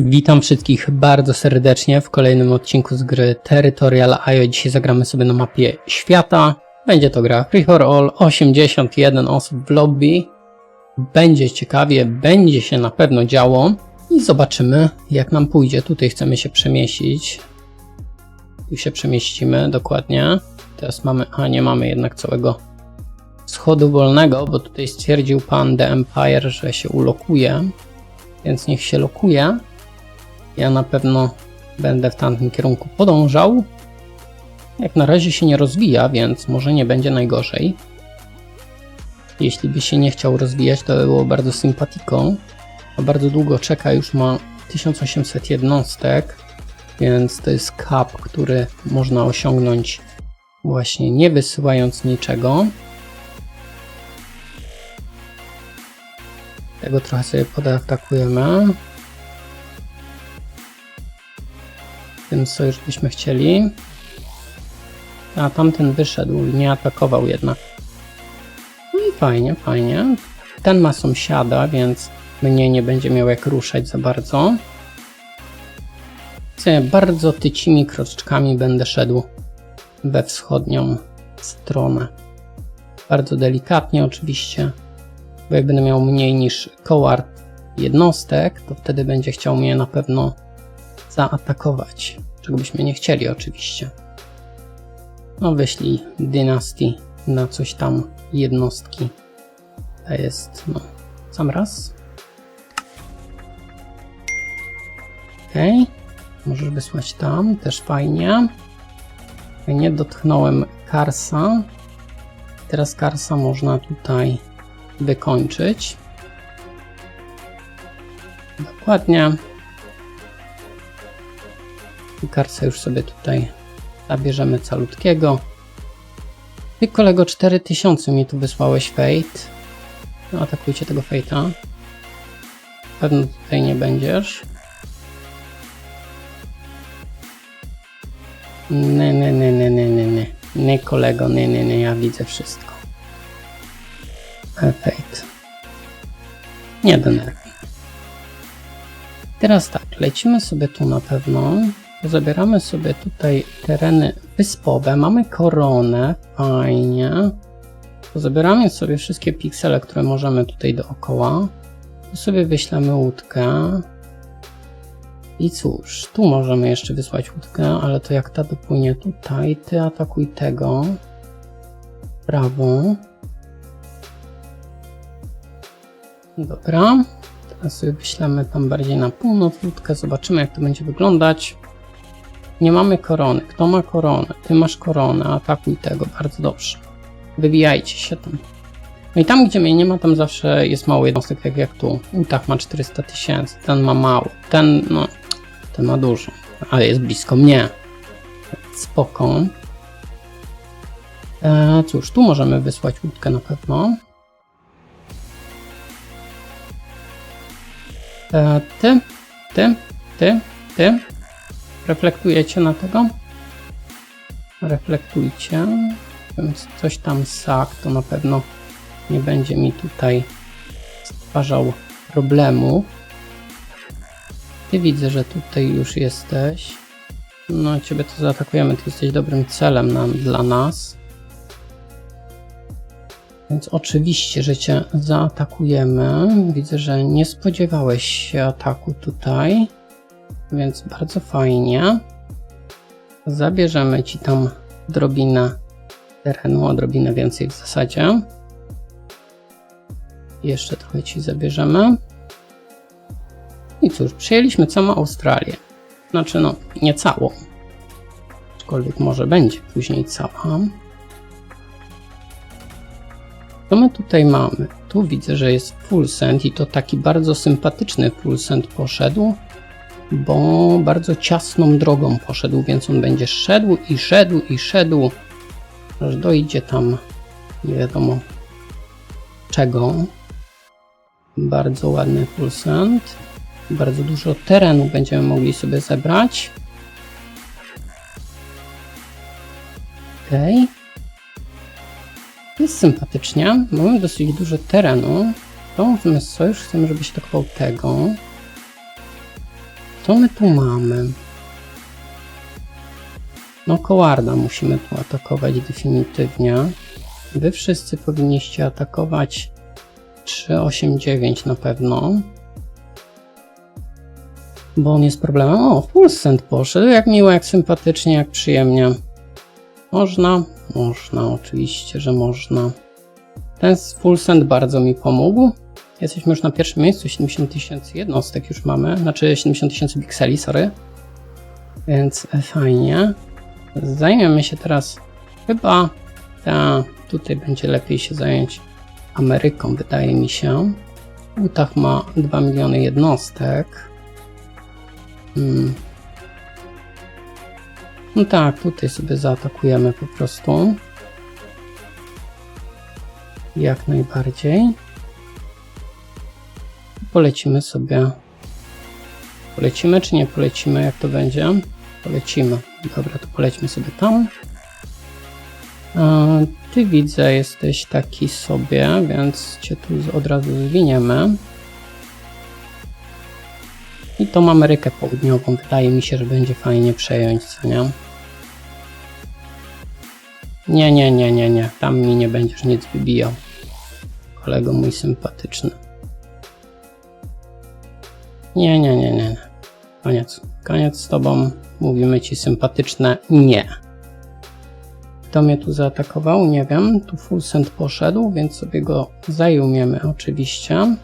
Witam wszystkich bardzo serdecznie w kolejnym odcinku z gry Territorial IO. Dzisiaj zagramy sobie na mapie świata. Będzie to gra Free for All, 81 osób w lobby. Będzie ciekawie, będzie się na pewno działo i zobaczymy jak nam pójdzie. Tutaj chcemy się przemieścić. Tu się przemieścimy dokładnie. Teraz mamy, a nie mamy jednak całego schodu wolnego, bo tutaj stwierdził pan The Empire, że się ulokuje. Więc niech się lokuje. Ja na pewno będę w tamtym kierunku podążał. Jak na razie się nie rozwija, więc może nie będzie najgorzej. Jeśli by się nie chciał rozwijać, to by było bardzo sympatiką. A bardzo długo czeka, już ma 1800 jednostek, więc to jest cap, który można osiągnąć właśnie nie wysyłając niczego. Tego trochę sobie podeatakujemy. Tym sojusz byśmy chcieli. A tamten wyszedł, nie atakował jednak. No i fajnie, fajnie. Ten ma sąsiada, więc mnie nie będzie miał jak ruszać za bardzo. Bardzo tycimi kroczkami będę szedł we wschodnią stronę. Bardzo delikatnie oczywiście, bo jak będę miał mniej niż kołar jednostek, to wtedy będzie chciał mnie na pewno zaatakować. Czego byśmy nie chcieli oczywiście. No wyślij dynastii na coś tam jednostki. To jest, no, sam raz. Okej. Okay. Możesz wysłać tam, też fajnie. Nie dotknąłem Karsa. Teraz Karsa można tutaj wykończyć. Dokładnie. Karsa już sobie tutaj zabierzemy calutkiego. Ty kolego 4000 mi tu wysłałeś Fate. No, atakujcie tego Fate'a. Pewno tutaj nie będziesz. Nie, nie, nie, nie, nie, nie, nie. Nie kolego, nie, nie, nie, ja widzę wszystko. E, Fate. Nie denerwuj. Teraz tak, lecimy sobie tu na pewno. Zabieramy sobie tutaj tereny wyspowe. Mamy koronę, fajnie. Zabieramy sobie wszystkie piksele, które możemy tutaj dookoła. Tu sobie wyślemy łódkę. I cóż, tu możemy jeszcze wysłać łódkę, ale to jak ta dopłynie tutaj, ty atakuj tego. Prawo. Dobra. Teraz sobie wyślemy tam bardziej na północ łódkę, zobaczymy jak to będzie wyglądać. Nie mamy korony. Kto ma koronę? Ty masz koronę, atakuj tego, bardzo dobrze. Wybijajcie się tam. No i tam, gdzie mnie nie ma, tam zawsze jest mało jednostek, tak jak tu. Utah ma 400 tysięcy, ten ma mało, ten, no, ten ma dużo, ale jest blisko mnie. Spoko. E, cóż, tu możemy wysłać łódkę na pewno. E, ty, ty, ty, ty. Reflektujecie na tego? Reflektujcie. Więc coś tam sak, to na pewno nie będzie mi tutaj stwarzał problemu. Ty widzę, że tutaj już jesteś. No, ciebie to zaatakujemy, ty jesteś dobrym celem nam, dla nas. Więc oczywiście, że cię zaatakujemy. Widzę, że nie spodziewałeś się ataku tutaj. Więc bardzo fajnie. Zabierzemy ci tam drobinę terenu, odrobinę więcej w zasadzie. Jeszcze trochę ci zabierzemy. I cóż, przyjęliśmy całą Australię. Znaczy, no, nie całą. Aczkolwiek może będzie później cała. Co my tutaj mamy? Tu widzę, że jest full i to taki bardzo sympatyczny full poszedł bo bardzo ciasną drogą poszedł, więc on będzie szedł i szedł i szedł, aż dojdzie tam nie wiadomo czego. Bardzo ładny pulsant. Bardzo dużo terenu będziemy mogli sobie zebrać. Ok. Jest sympatycznie. Mamy dosyć dużo terenu. To mamy sojusz, chcemy, żebyś atakował tego. Co my tu mamy? No kowarda musimy tu atakować definitywnie. Wy wszyscy powinniście atakować 389 na pewno. Bo on jest problemem. O, full send poszedł. Jak miło, jak sympatycznie, jak przyjemnie. Można? Można, oczywiście, że można. Ten full send bardzo mi pomógł. Jesteśmy już na pierwszym miejscu, 70 tysięcy jednostek już mamy, znaczy 70 tysięcy pikseli, sorry. Więc fajnie. Zajmiemy się teraz chyba, ta, tutaj będzie lepiej się zająć Ameryką, wydaje mi się. Utah ma 2 miliony jednostek. Hmm. No tak, tutaj sobie zaatakujemy po prostu. Jak najbardziej. Polecimy sobie. Polecimy czy nie polecimy? Jak to będzie? Polecimy. Dobra, to polećmy sobie tam. Ty widzę, jesteś taki sobie, więc cię tu od razu zwiniemy. I tą Amerykę Południową wydaje mi się, że będzie fajnie przejąć, co nie? Nie, nie, nie, nie, nie. Tam mi nie będziesz nic wybijał. Kolego mój sympatyczny. Nie, nie, nie, nie. Koniec. Koniec z tobą. Mówimy ci sympatyczne nie. Kto mnie tu zaatakował? Nie wiem. Tu full send poszedł, więc sobie go zajmiemy oczywiście.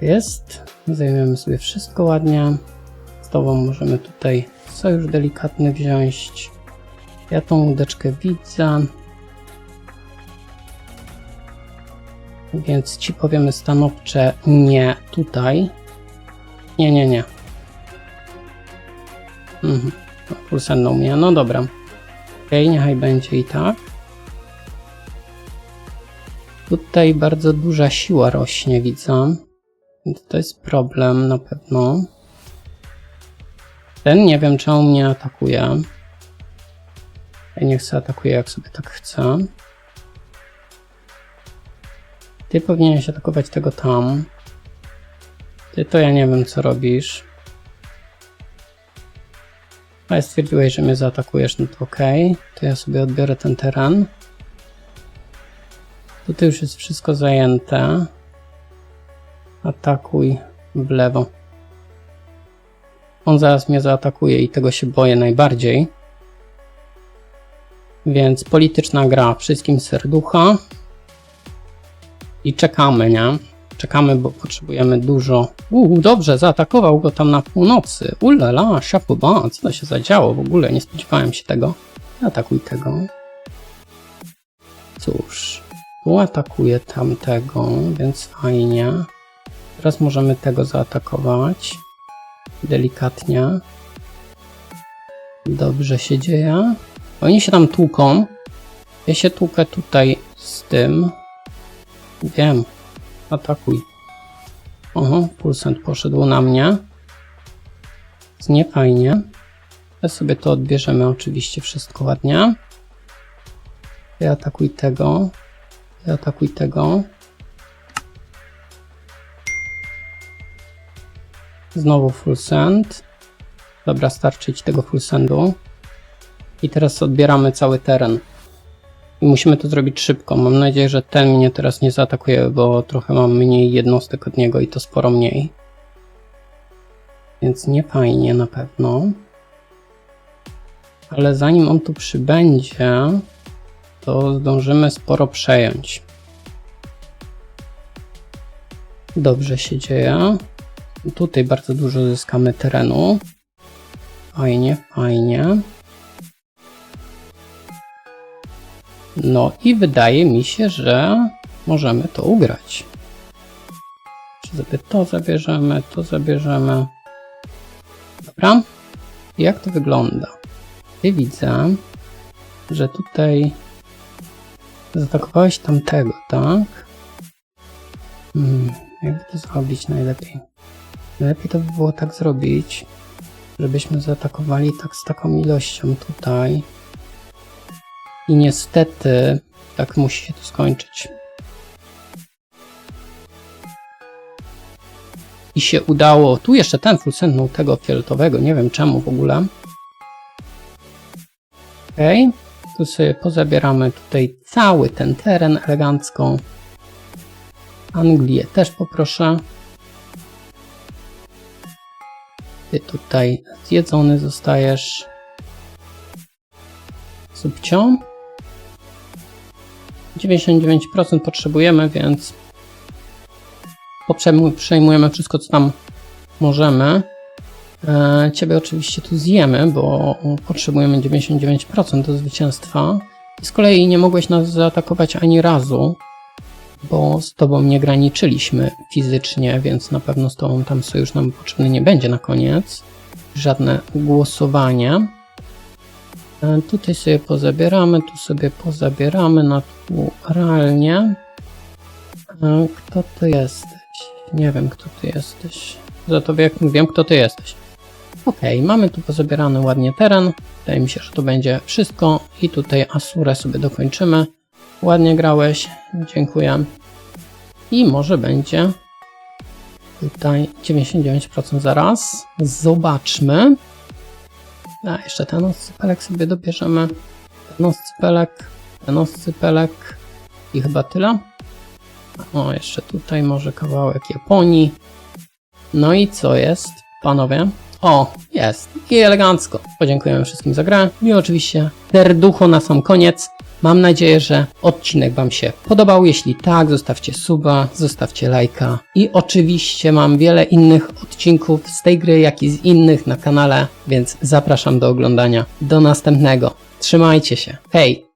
Jest. Zajmiemy sobie wszystko ładnie. Z tobą możemy tutaj sojusz delikatny wziąć. Ja tą łódeczkę widzę. Więc ci powiemy stanowcze nie tutaj. Nie, nie, nie. Mhm. No, Pulsenną mnie. No dobra. Okej, niechaj będzie i tak. Tutaj bardzo duża siła rośnie, widzę. Więc to jest problem na pewno. Ten nie wiem, czemu mnie atakuje. Ja nie chcę atakuje, jak sobie tak chcę. Ty powinieneś atakować tego tam. Ty to ja nie wiem, co robisz. Ale stwierdziłeś, że mnie zaatakujesz, no to okej. To ja sobie odbiorę ten teren. Tutaj już jest wszystko zajęte. Atakuj w lewo. On zaraz mnie zaatakuje i tego się boję najbardziej. Więc polityczna gra wszystkim serducha. I czekamy, nie? Czekamy, bo potrzebujemy dużo. Uuu, dobrze, zaatakował go tam na północy. Ulala, szapoba, co to się zadziało w ogóle? Nie spodziewałem się tego. Atakuj tego. Cóż, tu tamtego, więc fajnie. Teraz możemy tego zaatakować. Delikatnie. Dobrze się dzieje. Oni się tam tłuką. Ja się tłukę tutaj z tym. Wiem. Atakuj. Oho, pulsant poszedł na mnie. Jest niefajnie. Ale sobie to odbierzemy oczywiście wszystko ładnie. Ty atakuj tego. Ty atakuj tego. Znowu full send. Dobra, starczy ci tego full sendu. I teraz odbieramy cały teren. I musimy to zrobić szybko. Mam nadzieję, że ten mnie teraz nie zaatakuje, bo trochę mam mniej jednostek od niego i to sporo mniej. Więc nie fajnie na pewno. Ale zanim on tu przybędzie, to zdążymy sporo przejąć. Dobrze się dzieje. Tutaj bardzo dużo zyskamy terenu. Fajnie, fajnie. No i wydaje mi się, że możemy to ugrać. Sobie to zabierzemy, to zabierzemy. Dobra. Jak to wygląda? Ja widzę, że tutaj zaatakowałeś tamtego, tak? Hmm, jakby to zrobić najlepiej? Najlepiej to by było tak zrobić, żebyśmy zaatakowali tak z taką ilością tutaj. I niestety tak musi się to skończyć. i się udało. Tu jeszcze ten full sendnął tego fioletowego, nie wiem czemu w ogóle. Okej, tu sobie pozabieramy tutaj cały ten teren elegancko. Anglię też poproszę. Ty tutaj zjedzony zostajesz. Subcio. 99% potrzebujemy, więc przejmujemy wszystko, co tam możemy. E, Ciebie oczywiście tu zjemy, bo potrzebujemy 99% do zwycięstwa. I z kolei nie mogłeś nas zaatakować ani razu, bo z Tobą nie graniczyliśmy fizycznie, więc na pewno z Tobą tam sojusz nam potrzebny nie będzie na koniec. Żadne głosowanie. E, Tutaj sobie pozabieramy, tu sobie pozabieramy naturalnie. E, Kto ty jesteś? Nie wiem, kto ty jesteś. Za tobie jak wiem, kto ty jesteś. Okej, mamy tu pozabierany ładnie teren. Wydaje mi się, że to będzie wszystko. I tutaj Asurę sobie dokończymy. Ładnie grałeś, dziękuję. I może będzie tutaj 99% zaraz. Zobaczmy. A, jeszcze ten oscypelek sobie dobierzemy. Ten oscypelek, ten oscypelek i chyba tyle. O, jeszcze tutaj może kawałek Japonii. No i co jest, panowie? O, jest. I elegancko. Podziękujemy wszystkim za grę. I oczywiście serducho na sam koniec. Mam nadzieję, że odcinek Wam się podobał. Jeśli tak, zostawcie suba, zostawcie lajka. I oczywiście mam wiele innych odcinków z tej gry, jak i z innych na kanale, więc zapraszam do oglądania. Do następnego. Trzymajcie się. Hej!